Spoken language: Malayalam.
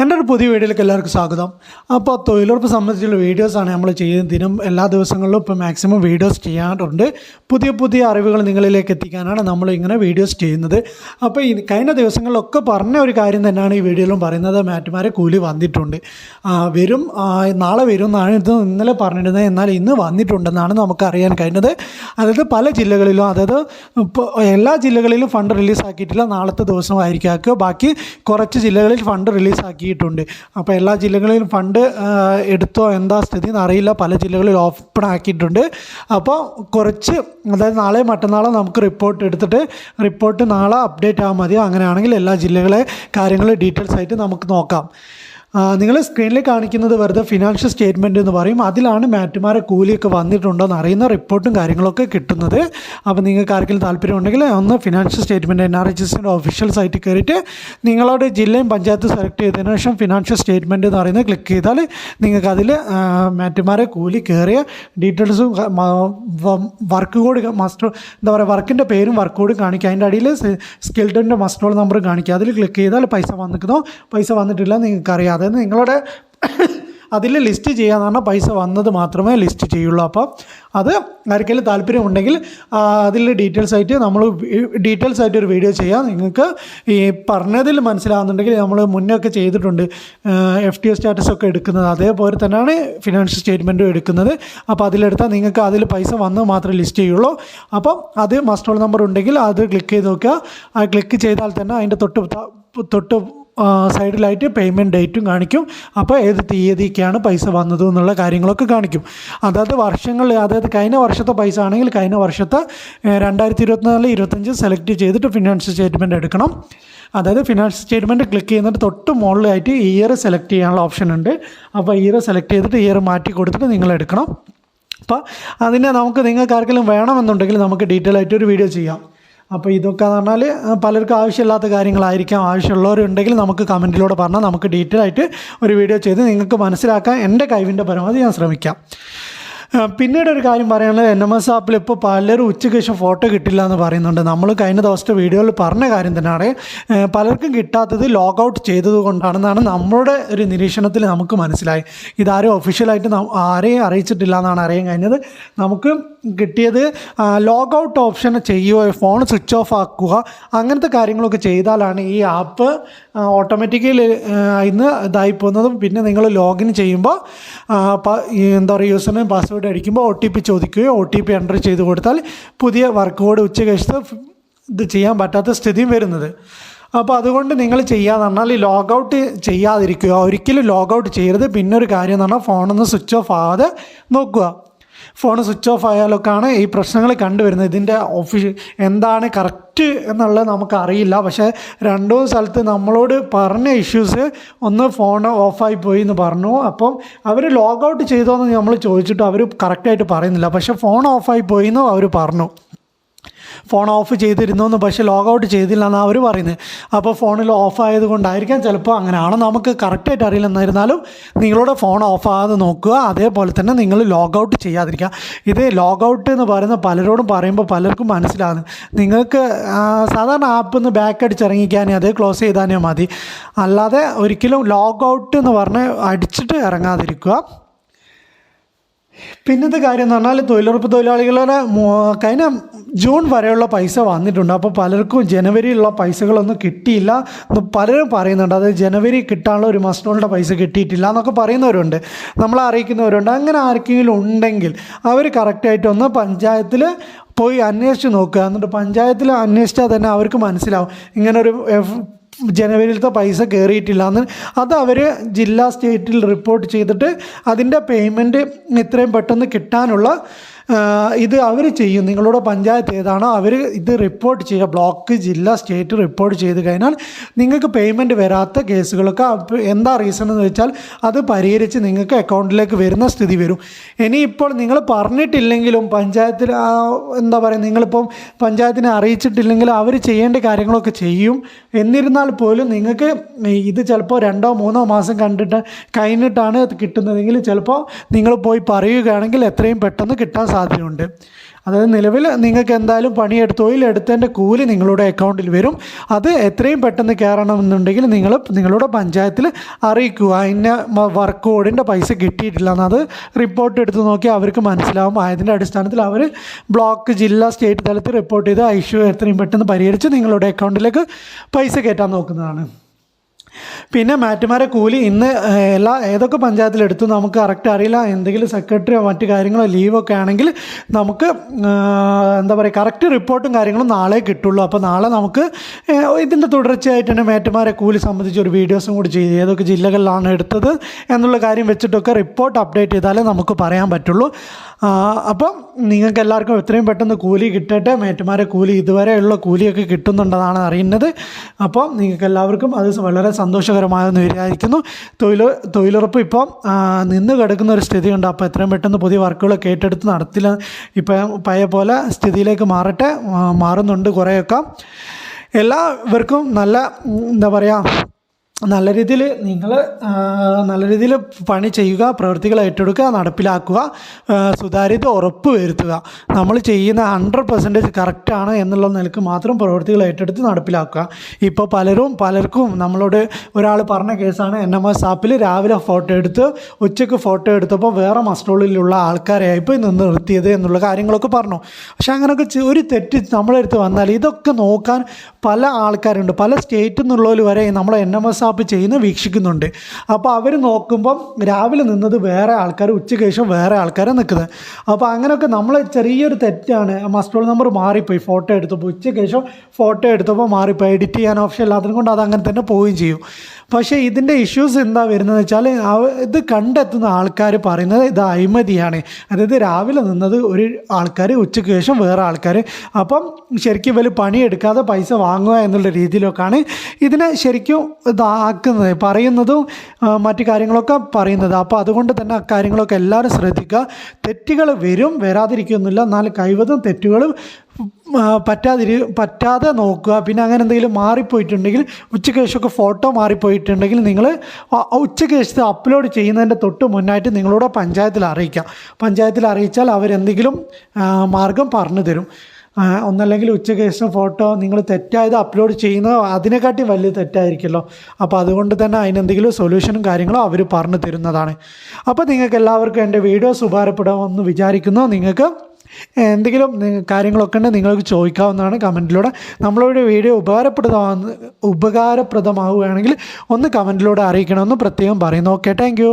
എന്റെ ഒരു പുതിയ വീഡിയോയിലേക്ക് എല്ലാവർക്കും സ്വാഗതം. അപ്പോൾ തൊഴിലുറപ്പ് സംബന്ധിച്ചുള്ള വീഡിയോസാണ് നമ്മൾ ചെയ്യുന്ന ദിനം എല്ലാ ദിവസങ്ങളിലും ഇപ്പോൾ മാക്സിമം വീഡിയോസ് ചെയ്യാറുണ്ട്. പുതിയ പുതിയ അറിവുകൾ നിങ്ങളിലേക്ക് എത്തിക്കാനാണ് നമ്മൾ ഇങ്ങനെ വീഡിയോസ് ചെയ്യുന്നത്. അപ്പോൾ ഈ കഴിഞ്ഞ ദിവസങ്ങളിലൊക്കെ പറഞ്ഞ ഒരു കാര്യം തന്നെയാണ് ഈ വീഡിയോയിലും പറയുന്നത്. മാറ്റുമാരെ കൂലി വന്നിട്ടുണ്ട്. വരും നാളെ വരും എന്നാണ് ഇത് ഇന്നലെ പറഞ്ഞിരുന്നത്. എന്നാൽ ഇന്ന് വന്നിട്ടുണ്ടെന്നാണ് നമുക്കറിയാൻ കഴിഞ്ഞത്. അതായത് പല ജില്ലകളിലും അതായത് ഇപ്പോൾ എല്ലാ ജില്ലകളിലും ഫണ്ട് റിലീസ് ആക്കിയിട്ടില്ല നാളത്തെ ദിവസമായിരിക്കും ബാക്കി കുറച്ച് ജില്ലകളിൽ ഫണ്ട് റിലീസാക്കിയിട്ടുണ്ട് അപ്പോൾ എല്ലാ ജില്ലകളിലും ഫണ്ട് എടുത്തോ എന്താ സ്ഥിതി എന്ന് അറിയില്ല. പല ജില്ലകളിൽ ഓപ്പൺ ആക്കിയിട്ടുണ്ട്. അപ്പോൾ കുറച്ച് അതായത് നാളെ മറ്റന്നാളോ നമുക്ക് റിപ്പോർട്ട് എടുത്തിട്ട് റിപ്പോർട്ട് നാളെ അപ്ഡേറ്റ് ആകാൻ മതി അങ്ങനെയാണെങ്കിൽ എല്ലാ ജില്ലകളെ കാര്യങ്ങൾ ഡീറ്റെയിൽസ് ആയിട്ട് നമുക്ക് നോക്കാം. നിങ്ങൾ സ്ക്രീനിൽ കാണിക്കുന്നത് വെറുതെ ഫിനാൻഷ്യൽ സ്റ്റേറ്റ്മെന്റ് എന്ന് പറയും. അതിലാണ് മാറ്റുമാരെ കൂലിയൊക്കെ വന്നിട്ടുണ്ടോ എന്ന് അറിയുന്ന റിപ്പോർട്ടും കാര്യങ്ങളൊക്കെ കിട്ടുന്നത്. അപ്പോൾ നിങ്ങൾക്ക് ആർക്കെങ്കിലും താല്പര്യമുണ്ടെങ്കിൽ ഒന്ന് financial statement N R H എസിന്റെ ഒഫീഷ്യൽ സൈറ്റിൽ കയറിയിട്ട് നിങ്ങളുടെ ജില്ലയും പഞ്ചായത്ത് സെലക്ട് ചെയ്തതിന് ശേഷം ഫിനാൻഷ്യൽ സ്റ്റേറ്റ്മെന്റ് എന്ന് പറയുന്നത് ക്ലിക്ക് ചെയ്താൽ നിങ്ങൾക്ക് അതിൽ മാറ്റുമാരെ കൂലി കയറിയ ഡീറ്റെയിൽസും വർക്ക് കോഡ് മസ്റ്റർ എന്താ പറയുക വർക്കിന്റെ പേരും വർക്ക് കോഡും കാണിക്കുക. അതിന്റെ അടിയിൽ സ്കിൽഡിന്റെ മസ്റ്റോൾ നമ്പറും കാണിക്കുക. അതിൽ ക്ലിക്ക് ചെയ്താൽ പൈസ വന്നിക്കുന്നോ പൈസ വന്നിട്ടില്ല നിങ്ങൾക്കറിയാം. അതായത് നിങ്ങളുടെ അതിൽ ലിസ്റ്റ് ചെയ്യാന്ന് പറഞ്ഞാൽ പൈസ വന്നത് മാത്രമേ ലിസ്റ്റ് ചെയ്യുള്ളൂ. അപ്പം അത് ആർക്കെങ്കിലും താല്പര്യമുണ്ടെങ്കിൽ അതിൽ ഡീറ്റെയിൽസ് ആയിട്ട് നമ്മൾ ഡീറ്റെയിൽസ് ആയിട്ട് ഒരു വീഡിയോ ചെയ്യാം. നിങ്ങൾക്ക് ഈ പറഞ്ഞതിൽ മനസ്സിലാകുന്നുണ്ടെങ്കിൽ നമ്മൾ മുന്നേ ഒക്കെ ചെയ്തിട്ടുണ്ട് എഫ് ടി സ്റ്റാറ്റസ് ഒക്കെ എടുക്കുന്നത്. അതേപോലെ തന്നെയാണ് ഫിനാൻഷ്യൽ സ്റ്റേറ്റ്മെന്റും എടുക്കുന്നത്. അപ്പോൾ അതിലെടുത്താൽ നിങ്ങൾക്ക് അതിൽ പൈസ വന്ന് മാത്രമേ ലിസ്റ്റ് ചെയ്യുള്ളൂ. അപ്പം അത് മസ്റ്റോൾ നമ്പർ ഉണ്ടെങ്കിൽ അത് ക്ലിക്ക് ചെയ്ത് നോക്കുക. ആ ക്ലിക്ക് ചെയ്താൽ തന്നെ അതിന്റെ തൊട്ട് തൊട്ട് സൈഡിലായിട്ട് പേയ്മെന്റ് ഡേറ്റും കാണിക്കും. അപ്പോൾ ഏത് തീയതിക്കാണ് പൈസ വന്നത് എന്നുള്ള കാര്യങ്ങളൊക്കെ കാണിക്കും. അതായത് വർഷങ്ങളിൽ അതായത് കഴിഞ്ഞ വർഷത്തെ പൈസ ആണെങ്കിൽ കഴിഞ്ഞ വർഷത്തെ രണ്ടായിരത്തി ഇരുപത്തിനാല് ഇരുപത്തഞ്ച് സെലക്ട് ചെയ്തിട്ട് ഫിനാൻഷ്യൽ സ്റ്റേറ്റ്മെന്റ് എടുക്കണം. അതായത് ഫിനാൻഷ്യൽ സ്റ്റേറ്റ്മെന്റ് ക്ലിക്ക് ചെയ്യുന്നിട്ട് തൊട്ട് മുകളിലായിട്ട് ഇയർ സെലക്ട് ചെയ്യാനുള്ള ഓപ്ഷൻ ഉണ്ട്. അപ്പോൾ ഇയർ സെലക്ട് ചെയ്തിട്ട് ഇയർ മാറ്റി കൊടുത്തിട്ട് നിങ്ങൾ എടുക്കണം. അപ്പോൾ അതിനെ നമുക്ക് നിങ്ങൾക്ക് ആർക്കെങ്കിലും വേണമെന്നുണ്ടെങ്കിൽ നമുക്ക് ഡീറ്റെയിൽ ആയിട്ട് ഒരു വീഡിയോ ചെയ്യാം. അപ്പോൾ ഇതൊക്കെ എന്ന് പറഞ്ഞാൽ പലർക്കും ആവശ്യമില്ലാത്ത കാര്യങ്ങളായിരിക്കാം. ആവശ്യമുള്ളവരുണ്ടെങ്കിൽ നമുക്ക് കമന്റിലൂടെ പറഞ്ഞാൽ നമുക്ക് ഡീറ്റെയിൽ ആയിട്ട് ഒരു വീഡിയോ ചെയ്ത് നിങ്ങൾക്ക് മനസ്സിലാക്കാൻ എന്റെ കഴിവിന്റെ പരമാവധി ഞാൻ ശ്രമിക്കാം. പിന്നീട് ഒരു കാര്യം പറയാനുള്ളത് എൻ എം എസ് ആപ്പിൽ ഇപ്പോൾ പലരും ഉച്ചയ്ക്ക് ശേഷം ഫോട്ടോ കിട്ടില്ല എന്ന് പറയുന്നുണ്ട്. നമ്മൾ കഴിഞ്ഞ ദിവസത്തെ വീഡിയോയിൽ പറഞ്ഞ കാര്യം തന്നെയാണ്. പലർക്കും കിട്ടാത്തത് ലോഗ് ഔട്ട് ചെയ്തത് നമ്മുടെ ഒരു നിരീക്ഷണത്തിൽ നമുക്ക് മനസ്സിലായി. ഇതാരും ഒഫീഷ്യലായിട്ട് ആരെയും അറിയിച്ചിട്ടില്ല എന്നാണ് അറിയാൻ കഴിഞ്ഞത്. നമുക്ക് കിട്ടിയത് ലോഗ് ഔട്ട് ഓപ്ഷൻ ചെയ്യുക ഫോൺ സ്വിച്ച് ഓഫ് ആക്കുക അങ്ങനത്തെ കാര്യങ്ങളൊക്കെ ചെയ്താലാണ് ഈ ആപ്പ് ഓട്ടോമാറ്റിക്കലി ഇന്ന് ഇതായി പോകുന്നതും പിന്നെ നിങ്ങൾ ലോഗിൻ ചെയ്യുമ്പോൾ എന്താ പറയുക യൂസറിന് പാസ്വേഡ് അടിക്കുമ്പോൾ ഒ ടി പി ചോദിക്കുകയോ ഒ ടി പി എന്റർ ചെയ്ത് കൊടുത്താൽ പുതിയ വർക്ക് കോഡ് ഉച്ച കഴിച്ചത് ഇത് ചെയ്യാൻ പറ്റാത്ത സ്ഥിതിയും വരുന്നത്. അപ്പോൾ അതുകൊണ്ട് നിങ്ങൾ ചെയ്യാന്ന് പറഞ്ഞാൽ ഈ ലോഗ് ഔട്ട് ചെയ്യാതിരിക്കുക. ഒരിക്കലും ലോഗ് ഔട്ട് ചെയ്യരുത്. പിന്നെ ഒരു കാര്യം എന്ന് പറഞ്ഞാൽ ഫോണൊന്ന് സ്വിച്ച് ഓഫ് ആവാതെ നോക്കുക. ഫോൺ സ്വിച്ച് ഓഫ് ആയാലൊക്കെയാണ് ഈ പ്രശ്നങ്ങൾ കണ്ടുവരുന്നത്. ഇതിന്റെ ഓഫീഷ്യൽ എന്താണ് കറക്റ്റ് എന്നുള്ളത് നമുക്ക് അറിയില്ല പക്ഷേ രണ്ടോ സ്ഥലത്ത് നമ്മളോട് പറഞ്ഞ ഇഷ്യൂസ് ഒന്ന് ഫോൺ ഓഫായി പോയി എന്ന് പറഞ്ഞു. അപ്പം അവർ ലോഗൗട്ട് ഔട്ട് ചെയ്തോ എന്ന് നമ്മൾ ചോദിച്ചിട്ട് അവർ കറക്റ്റായിട്ട് പറയുന്നില്ല. പക്ഷേ ഫോൺ ഓഫായി പോയി എന്ന് അവർ പറഞ്ഞു. ഫോൺ ഓഫ് ചെയ്തിരുന്നു എന്ന് പക്ഷേ ലോഗ് ഔട്ട് ചെയ്തില്ല എന്നാണ് അവർ പറയുന്നത് അപ്പോൾ ഫോണിൽ ഓഫ് ആയതുകൊണ്ടായിരിക്കാം ചിലപ്പോൾ അങ്ങനെയാണ്. നമുക്ക് കറക്റ്റായിട്ട് അറിയില്ല. എന്നിരുന്നാലും നിങ്ങളുടെ ഫോൺ ഓഫ് ആകാതെ നോക്കുക. അതേപോലെ തന്നെ നിങ്ങൾ ലോഗ് ഔട്ട് ചെയ്യാതിരിക്കുക. ഇത് ലോഗ് ഔട്ട് എന്ന് പറയുന്ന പലരോടും പറയുമ്പോൾ പലർക്കും മനസ്സിലാകുന്നു നിങ്ങൾക്ക് സാധാരണ ആപ്പ് ഒന്ന് ബാക്ക് അടിച്ചിറങ്ങിക്കാനേ അത് ക്ലോസ് ചെയ്താനേ മതി. അല്ലാതെ ഒരിക്കലും ലോഗ് ഔട്ട് എന്ന് പറഞ്ഞ് അടിച്ചിട്ട് ഇറങ്ങാതിരിക്കുക. പിന്നത്തെ കാര്യം എന്ന് പറഞ്ഞാൽ തൊഴിലുറപ്പ് തൊഴിലാളികളുടെ കഴിഞ്ഞ ജൂൺ വരെയുള്ള പൈസ വന്നിട്ടുണ്ട്. അപ്പോൾ പലർക്കും ജനുവരിയിലുള്ള പൈസകളൊന്നും കിട്ടിയില്ല എന്ന് പലരും പറയുന്നുണ്ട്. അതായത് ജനുവരി കിട്ടാനുള്ള ഒരു മസ്റ്റോളുടെ പൈസ കിട്ടിയിട്ടില്ല എന്നൊക്കെ പറയുന്നവരുണ്ട്. നമ്മളെ അറിയിക്കുന്നവരുണ്ട്. അങ്ങനെ ആർക്കെങ്കിലും ഉണ്ടെങ്കിൽ അവർ കറക്റ്റായിട്ടൊന്ന് പഞ്ചായത്തിൽ പോയി അന്വേഷിച്ച് നോക്കുക. എന്നിട്ട് പഞ്ചായത്തിൽ അന്വേഷിച്ചാൽ തന്നെ അവർക്ക് മനസ്സിലാവും. ഇങ്ങനൊരു ജനുവരിയിലത്തെ പൈസ കയറിയിട്ടില്ല എന്ന്. അത് അവർ ജില്ലാ സ്റ്റേറ്റിൽ റിപ്പോർട്ട് ചെയ്തിട്ട് അതിന്റെ പേയ്മെന്റ് ഇത്രയും പെട്ടെന്ന് കിട്ടാനുള്ള ഇത് അവർ ചെയ്യും. നിങ്ങളുടെ പഞ്ചായത്ത് ഏതാണോ അവർ ഇത് റിപ്പോർട്ട് ചെയ്യുക. ബ്ലോക്ക് ജില്ല സ്റ്റേറ്റ് റിപ്പോർട്ട് ചെയ്ത് കഴിഞ്ഞാൽ നിങ്ങൾക്ക് പേയ്മെന്റ് വരാത്ത കേസുകളൊക്കെ എന്താ റീസൺ എന്ന് വെച്ചാൽ അത് പരിഹരിച്ച് നിങ്ങൾക്ക് അക്കൗണ്ടിലേക്ക് വരുന്ന സ്ഥിതി വരും. ഇനിയിപ്പോൾ നിങ്ങൾ പറഞ്ഞിട്ടില്ലെങ്കിലും പഞ്ചായത്തിൽ എന്താ പറയുക നിങ്ങളിപ്പം പഞ്ചായത്തിനെ അറിയിച്ചിട്ടില്ലെങ്കിൽ അവർ ചെയ്യേണ്ട കാര്യങ്ങളൊക്കെ ചെയ്യും. എന്നിരുന്നാൽ പോലും നിങ്ങൾക്ക് ഇത് ചിലപ്പോൾ രണ്ടോ മൂന്നോ മാസം കണ്ടിട്ട് കഴിഞ്ഞിട്ടാണ് കിട്ടുന്നതെങ്കിൽ ചിലപ്പോൾ നിങ്ങൾ പോയി പറയുകയാണെങ്കിൽ എത്രയും പെട്ടെന്ന് കിട്ടാൻ സാധ്യതയുണ്ട്. അതായത് നിലവിൽ നിങ്ങൾക്ക് എന്തായാലും പണിയെടുത്ത് തൊഴിലെടുത്തതിന്റെ കൂലി നിങ്ങളുടെ അക്കൗണ്ടിൽ വരും. അത് എത്രയും പെട്ടെന്ന് കയറണമെന്നുണ്ടെങ്കിൽ നിങ്ങൾ നിങ്ങളുടെ പഞ്ചായത്തിൽ അറിയിക്കുക. ഇന്ന വർക്ക് കോഡിന്റെ പൈസ കിട്ടിയിട്ടില്ല എന്നത് റിപ്പോർട്ട് എടുത്ത് നോക്കി അവർക്ക് മനസ്സിലാവും. അതിന്റെ അടിസ്ഥാനത്തിൽ അവർ ബ്ലോക്ക് ജില്ല സ്റ്റേറ്റ് തലത്തിൽ റിപ്പോർട്ട് ചെയ്ത് ആ ഇഷ്യൂ എത്രയും പെട്ടെന്ന് പരിഹരിച്ച് നിങ്ങളുടെ അക്കൗണ്ടിലേക്ക് പൈസ കയറ്റാൻ നോക്കുന്നതാണ്. പിന്നെ മാറ്റുമാരെ കൂലി ഇന്ന് എല്ലാ ഏതൊക്കെ പഞ്ചായത്തിലെടുത്തു നമുക്ക് കറക്റ്റ് അറിയില്ല. എന്തെങ്കിലും സെക്രട്ടറിയോ മറ്റു കാര്യങ്ങളോ ലീവൊക്കെ ആണെങ്കിൽ നമുക്ക് എന്താ പറയുക കറക്റ്റ് റിപ്പോർട്ടും കാര്യങ്ങളും നാളെ കിട്ടുള്ളൂ. അപ്പോൾ നാളെ നമുക്ക് ഇതിന്റെ തുടർച്ചയായിട്ട് തന്നെ മേറ്റുമാരെ കൂലി സംബന്ധിച്ച് ഒരു വീഡിയോസും കൂടി ചെയ്ത് ഏതൊക്കെ ജില്ലകളിലാണ് എടുത്തത് എന്നുള്ള കാര്യം വെച്ചിട്ടൊക്കെ റിപ്പോർട്ട് അപ്ഡേറ്റ് ചെയ്താലേ നമുക്ക് പറയാൻ പറ്റുള്ളൂ. അപ്പം നിങ്ങൾക്ക് എല്ലാവർക്കും എത്രയും പെട്ടെന്ന് കൂലി കിട്ടട്ടെ. മേറ്റുമാരെ കൂലി ഇതുവരെയുള്ള കൂലിയൊക്കെ കിട്ടുന്നുണ്ടെന്നാണ് അറിയുന്നത്. അപ്പോൾ നിങ്ങൾക്ക് എല്ലാവർക്കും അത് വളരെ സന്തോഷകരമായെന്ന് വിചാരിക്കുന്നു തൊഴിൽ തൊഴിലുറപ്പ് ഇപ്പം നിന്ന് കിടക്കുന്ന ഒരു സ്ഥിതിയുണ്ട്. അപ്പോൾ എത്രയും പെട്ടെന്ന് പുതിയ വർക്കുകളൊക്കെ ഏറ്റെടുത്ത് നടത്തില്ല. ഇപ്പം പഴയ പോലെ സ്ഥിതിയിലേക്ക് മാറട്ടെ മാറുന്നുണ്ട് കുറേയൊക്കെ. എല്ലാവർക്കും നല്ല എന്താ പറയുക നല്ല രീതിയിൽ നിങ്ങൾ നല്ല രീതിയിൽ പണി ചെയ്യുക പ്രവൃത്തികൾ ഏറ്റെടുക്കുക നടപ്പിലാക്കുക സുതാര്യത ഉറപ്പ് വരുത്തുക. നമ്മൾ ചെയ്യുന്ന ഹൺഡ്രഡ് പെർസെന്റേജ് കറക്റ്റാണ് എന്നുള്ള നിലയ്ക്ക് മാത്രം പ്രവൃത്തികൾ ഏറ്റെടുത്ത് നടപ്പിലാക്കുക. ഇപ്പോൾ പലരും പലർക്കും നമ്മളോട് ഒരാൾ പറഞ്ഞ കേസാണ് എൻ എം എസ് ആപ്പിൽ രാവിലെ ഫോട്ടോ എടുത്ത് ഉച്ചയ്ക്ക് ഫോട്ടോ എടുത്തപ്പോൾ വേറെ മസ്റ്റോളിലുള്ള പോയി നിന്ന് നിർത്തിയത് എന്നുള്ള കാര്യങ്ങളൊക്കെ പറഞ്ഞു. പക്ഷേ അങ്ങനെയൊക്കെ ഒരു തെറ്റ് നമ്മളെടുത്ത് വന്നാൽ ഇതൊക്കെ നോക്കാൻ പല ആൾക്കാരുണ്ട്. പല സ്റ്റേറ്റിൽ നിന്നുള്ളവർ വരെ നമ്മളെ എൻ എം എസ് ആപ്പ് ചെയ്യുന്ന വീക്ഷിക്കുന്നുണ്ട്. അപ്പോൾ അവർ നോക്കുമ്പം രാവിലെ നിന്നത് വേറെ ആൾക്കാർ ഉച്ചയ്ക്ക് ശേഷം വേറെ ആൾക്കാരെ നിൽക്കുന്നത് അപ്പോൾ അങ്ങനെയൊക്കെ നമ്മൾ ചെറിയൊരു തെറ്റാണ്. മസ്റ്റോൾ നമ്പർ മാറിപ്പോയി. ഫോട്ടോ എടുത്തപ്പോൾ ഉച്ചയ്ക്ക് ശേഷം ഫോട്ടോ എടുത്തപ്പോൾ മാറിപ്പോയി. എഡിറ്റ് ചെയ്യാൻ ഓപ്ഷൻ ഇല്ലാത്തത് കൊണ്ട് അത് അങ്ങനെ തന്നെ പോവുകയും ചെയ്യും. പക്ഷേ ഇതിന്റെ ഇഷ്യൂസ് എന്താ വരുന്നത് വെച്ചാൽ ഇത് കണ്ടെത്തുന്ന ആൾക്കാർ പറയുന്നത് ഇത് അഴിമതിയാണ്. അതായത് രാവിലെ നിന്നത് ഒരു ആൾക്കാർ ഉച്ചയ്ക്ക് ശേഷം വേറെ ആൾക്കാർ അപ്പം ശരിക്കും ഇവർ പണിയെടുക്കാതെ പൈസ വാങ്ങുക എന്നുള്ള രീതിയിലൊക്കെയാണ് ഇതിനെ ശരിക്കും ഇതാക്കുന്നത് പറയുന്നതും മറ്റു കാര്യങ്ങളൊക്കെ പറയുന്നത്. അപ്പോൾ അതുകൊണ്ട് തന്നെ കാര്യങ്ങളൊക്കെ എല്ലാവരും ശ്രദ്ധിക്കുക. തെറ്റുകൾ വരും വരാതിരിക്കുന്നില്ല. എന്നാൽ കഴിവതും തെറ്റുകൾ പറ്റാതിരി പറ്റാതെ നോക്കുക. പിന്നെ അങ്ങനെ എന്തെങ്കിലും മാറിപ്പോയിട്ടുണ്ടെങ്കിൽ ഉച്ചയ്ക്ക് ശേഷമൊക്കെ ഫോട്ടോ മാറിപ്പോയിട്ടുണ്ടെങ്കിൽ നിങ്ങൾ ഉച്ചയ്ക്ക് ശേഷത്തെ അപ്ലോഡ് ചെയ്യുന്നതിന്റെ തൊട്ട് മുന്നായിട്ട് നിങ്ങളോട് പഞ്ചായത്തിൽ അറിയിക്കാം പഞ്ചായത്തിൽ അറിയിച്ചാൽ അവരെന്തെങ്കിലും മാർഗം പറഞ്ഞു തരും. ഒന്നല്ലെങ്കിൽ ഉച്ചയ്ക്ക് ശേഷം ഫോട്ടോ നിങ്ങൾ തെറ്റായത് അപ്ലോഡ് ചെയ്യുന്നത് അതിനെക്കാട്ടി വലിയ തെറ്റായിരിക്കുമല്ലോ. അപ്പോൾ അതുകൊണ്ട് തന്നെ അതിനെന്തെങ്കിലും സൊല്യൂഷനും കാര്യങ്ങളോ അവർ പറഞ്ഞു തരുന്നതാണ്. അപ്പോൾ നിങ്ങൾക്ക് എല്ലാവർക്കും എന്റെ വീഡിയോ ഉപകാരപ്പെടുമെന്ന് വിചാരിക്കുന്നു. നിങ്ങൾക്ക് എന്തെങ്കിലും കാര്യങ്ങളൊക്കെ ഉണ്ടെങ്കിൽ നിങ്ങൾക്ക് ചോദിക്കാവുന്നതാണ് കമന്റിലൂടെ. നമ്മളുടെ വീഡിയോ ഉപകാരപ്രദമാകുന്ന ഉപകാരപ്രദമാവുകയാണെങ്കിൽ ഒന്ന് കമന്റിലൂടെ അറിയിക്കണമെന്ന് പ്രത്യേകം പറയുന്നു. Okay thank